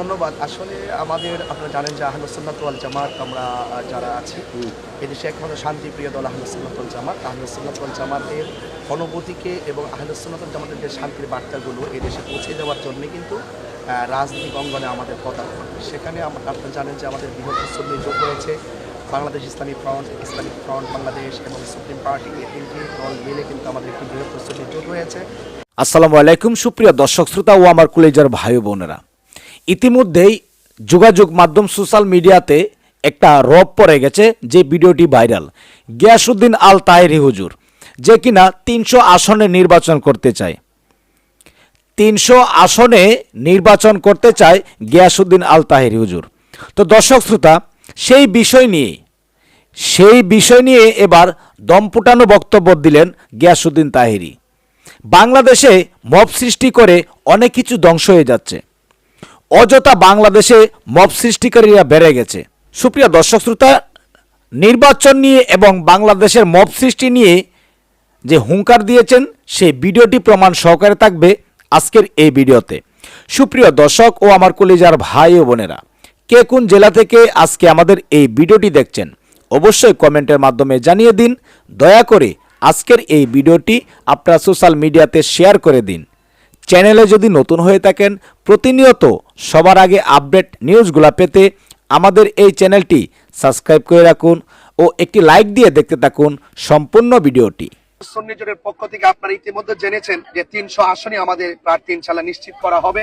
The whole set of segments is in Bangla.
ধন্যবাদ। আসলে আমাদের, আপনারা জানেন যে আহলুসুন্নাত ওয়াল জামাত, আমরা যারা আছি, এদেশে একমাত্র শান্তিপ্রিয় দল আহলুসুন্নাত ওয়াল জামাত। আহলুসুন্নাত ওয়াল জামাতের অনুভূতিকে এবং আহলুসুন্নাত ওয়াল জামাতের যে শান্তির বার্তাগুলো এদেশে পৌঁছে দেওয়ার জন্য কিন্তু রাজনৈতিক অঙ্গনে আমাদের পদার্পণ সেখানে আপনারা জানেন যে আমাদের বৃহৎ সুন্নি যোগ রয়েছে বাংলাদেশ ইসলামী ফ্রন্ট, ইসলামিক ফ্রন্ট, বাংলাদেশ এবং সুপ্রিম পার্টি এই তিনটি দল মিলে কিন্তু আমাদের একটি বৃহত্তর সুন্নি জোট রয়েছে আসসালামু আলাইকুম। সুপ্রিয় দর্শক, শ্রোতা ও আমার কলেজার ভাই বোনেরা ইতিমধ্যেই যোগাযোগ মাধ্যম সোশ্যাল মিডিয়াতে একটা রব পড়ে গেছে যে ভিডিওটি ভাইরাল। গিয়াসুদ্দিন আল তাহেরি হুজুর, যে কিনা তিনশো আসনে নির্বাচন করতে চায়। তিনশো আসনে নির্বাচন করতে চায় গিয়াসুদ্দিন আল তাহেরি হুজুর। তো দর্শক শ্রোতা, সেই বিষয় নিয়ে, সেই বিষয় নিয়ে এবার দমপুটানো বক্তব্য দিলেন গিয়াসুদ্দিন তাহেরি। বাংলাদেশে মব সৃষ্টি করে অনেক কিছু ধ্বংস হয়ে যাচ্ছে। অযথা বাংলাদেশে মব সৃষ্টিকারীরা বেড়ে গেছে। সুপ্রিয় দর্শক শ্রোতা, নির্বাচন নিয়ে এবং বাংলাদেশের মব সৃষ্টি নিয়ে যে হুঙ্কার দিয়েছেন, সেই ভিডিওটি প্রমাণ সহকারে থাকবে আজকের এই ভিডিওতে। সুপ্রিয় দর্শক ও আমার কলিজার ভাই ও বোনেরা, কে কোন জেলা থেকে আজকে আমাদের এই ভিডিওটি দেখছেন, অবশ্যই কমেন্টের মাধ্যমে জানিয়ে দিন। দয়া করে আজকের এই ভিডিওটি আপনারা সোশ্যাল মিডিয়াতে শেয়ার করে দিন। চ্যানেলে যদি নতুন হয়ে থাকেন প্রতিনিয়ত সবার আগে আপডেট নিউজগুলো পেতে আমাদের এই চ্যানেলটি সাবস্ক্রাইব করে রাখুন ও একটি লাইক দিয়ে দেখতে থাকুন সম্পূর্ণ ভিডিওটি। সন্নিজোটের পক্ষ থেকে আপনারা ইতিমধ্যে জেনেছেন যে তিনশো আসনে আমাদের প্রার্থী ইনশাল্লাহ নিশ্চিত করা হবে।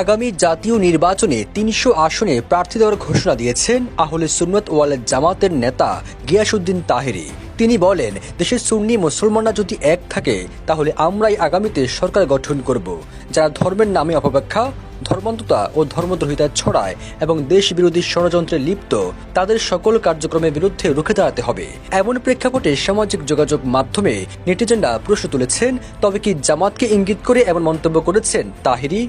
আগামী জাতীয় নির্বাচনে তিনশো আসনে প্রার্থী দেওয়ার ঘোষণা দিয়েছেন আহলে সুন্নত ওয়াল জামাতের নেতা গিয়াসুদ্দিন তাহেরি। তিনি বলেন, দেশের সুন্নি মুসলমানরা যদি এক থাকে, তাহলে আমরাই আগামীতে সরকার গঠন করব, যারা ধর্মের নামে অপব্যাখ্যা ধর্মান্ততা ও ধর্মদ্রোহিতা ছড়ায় এবং দেশ বিরোধী ষড়যন্ত্রে লিপ্ত, তাদের সকল কার্যক্রমের বিরুদ্ধে রুখে দাঁড়াতে হবে। এমন প্রেক্ষাপটে সামাজিক যোগাযোগ মাধ্যমে নেটিজেনরা প্রশ্ন তুলেছেন, তবে কি জামাতকে ইঙ্গিত করে এমন মন্তব্য করেছেন? তাহিরি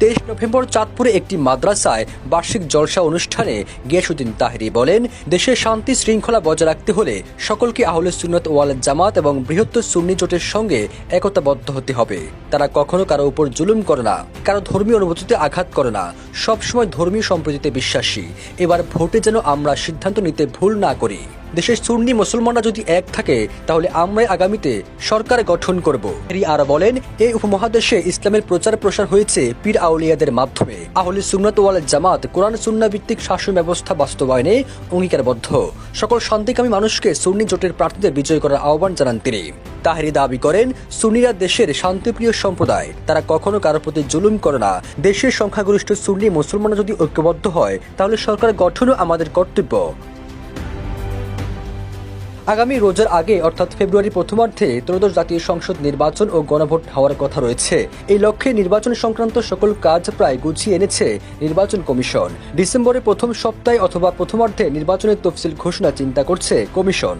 তেইশ নভেম্বর চাঁদপুরে একটি মাদ্রাসায় বার্ষিক জলসা অনুষ্ঠানে গিয়াসুদ্দিন তাহেরি বলেন, দেশে শান্তি শৃঙ্খলা বজায় রাখতে হলে সকলকে আহলে সুন্নত ওয়াল জামাত এবং বৃহত্তর সুন্নি জোটের সঙ্গে একতাবদ্ধ হতে হবে। তারা কখনো কারও উপর জুলুম করে না, কারও ধর্মীয় অনুভূতিতে আঘাত করে না। সবসময় ধর্মীয় সম্প্রীতিতে বিশ্বাসী। এবার ভোটে যেন আমরা সিদ্ধান্ত নিতে ভুল না করি। দেশের সুন্নি মুসলমানরা যদি এক থাকে, তাহলে আমরাই আগামীতে সরকার গঠন করব। তিনি আরও বলেন, এই উপমহাদেশে ইসলামের প্রচার প্রসার হয়েছে পীর আউলিয়াদের মাধ্যমে। আহলে সুন্নাত ওয়াল জামাত কোরআন সুন্না ভিত্তিক শাসন ব্যবস্থা বাস্তবায়নে অঙ্গীকারবদ্ধ। সকল শান্তিকামী মানুষকে সুন্নি জোটের প্রার্থীদের বিজয় করার আহ্বান জানান তিনি। তাহেরি দাবি করেন, সুন্নিরা দেশের শান্তিপ্রিয় সম্প্রদায়। তারা কখনো কারোর প্রতি জুলুম করে না। দেশের সংখ্যাগরিষ্ঠ সুন্নি মুসলমানরা যদি ঐক্যবদ্ধ হয়, তাহলে সরকার গঠনও আমাদের কর্তব্য। আগামী রোজার আগে, অর্থাৎ ফেব্রুয়ারি প্রথমার্ধে, ত্রয়োদশ জাতীয় সংসদ নির্বাচন ও গণভোট হওয়ার কথা রয়েছে। এই লক্ষ্যে নির্বাচন সংক্রান্ত সকল কাজ প্রায় গুছিয়ে এনেছে নির্বাচন কমিশন। ডিসেম্বরের প্রথম সপ্তাহে অথবা প্রথমার্ধে নির্বাচনের তফসিল ঘোষণা চিন্তা করছে কমিশন।